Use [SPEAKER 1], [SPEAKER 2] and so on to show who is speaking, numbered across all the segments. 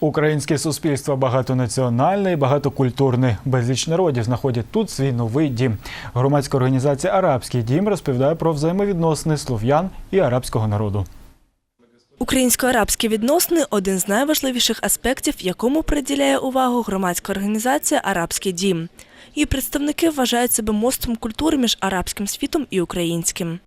[SPEAKER 1] Українське суспільство багатонаціональне і багатокультурне. Безліч народів знаходять тут свій новий дім. Громадська організація Арабський дім розповідає про взаємовідносини слов'ян і арабського народу.
[SPEAKER 2] Українсько-арабські відносини один з найважливіших аспектів, якому приділяє увагу громадська організація Арабський дім. Її представники вважають себе мостом культури між арабським світом і українським.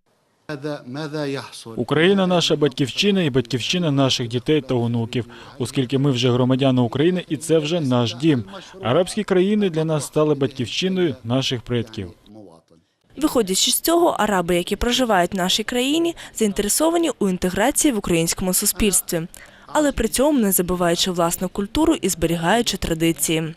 [SPEAKER 1] Україна наша батьківщина і батьківщина наших дітей та онуків, оскільки ми вже громадяни України, і це вже наш дім. Арабські країни для нас стали батьківщиною наших предків.
[SPEAKER 2] Виходячи з цього, араби, які проживають в нашій країні, заінтересовані у інтеграції в українському суспільстві але при цьому не забуваючи власну культуру і зберігаючи традиції.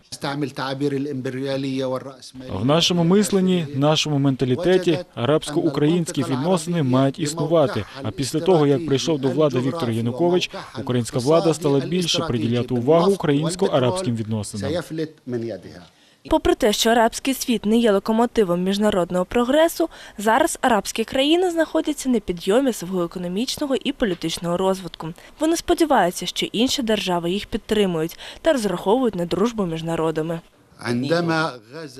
[SPEAKER 1] В нашому мисленні, нашому менталітеті арабсько-українські відносини мають існувати. А після того як прийшов до влади Віктор Янукович, українська влада стала більше приділяти увагу українсько-арабським відносинам.
[SPEAKER 2] Попри те, що арабський світ не є локомотивом міжнародного прогресу, зараз арабські країни знаходяться на підйомі свого економічного і політичного розвитку. Вони сподіваються, що інші держави їх підтримують та розраховують на дружбу між народами.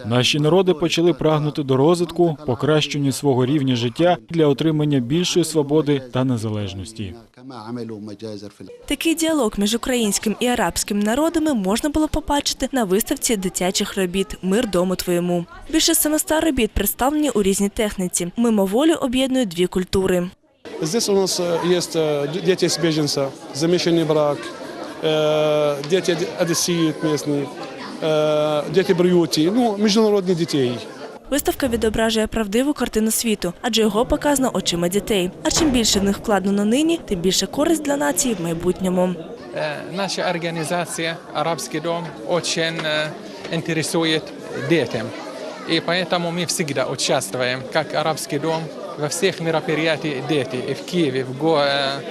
[SPEAKER 1] Наші народи почали прагнути до розвитку, покращення свого рівня життя для отримання більшої свободи та незалежності.
[SPEAKER 2] Такий діалог між українським і арабським народами можна було побачити на виставці дитячих робіт Мир дому твоєму. Більше 700 робіт представлені у різній техніці. Мимоволі об'єднують дві культури.
[SPEAKER 3] Здесь у нас е, є е, діти з біженця, замішаний брак, е, діти одесіють місні. местные, э, дети бриюти, ну, международных детей.
[SPEAKER 2] Виставка відображує правдиву картину світу, адже його показано очима дітей. А чим більше в них вкладено нині, тим більше користь для нації в майбутньому.
[SPEAKER 4] Э, Наша организация «Арабский дом» очень э, интересует детям. И поэтому мы всегда участвуем, как «Арабский дом», во всех мероприятиях дети, и в Киеве, в Го, э,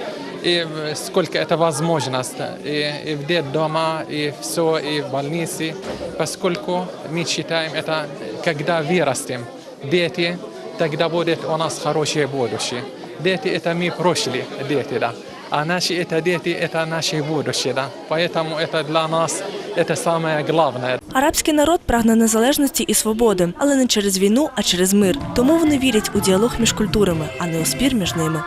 [SPEAKER 4] и в- сколько это возможность, и, и в детдома, и все, и в больнице, поскольку мы считаем это, когда вырастем, дети, тогда будет у нас хорошее будущее. Дети – это мы прошлые дети, да. А наши это дети, это наше будущее, да. Поэтому это для нас это самое главное.
[SPEAKER 2] Арабський народ прагне незалежності і свободи, але не через війну, а через мир. Тому вони вірять у діалог між культурами, а не у спір між ними.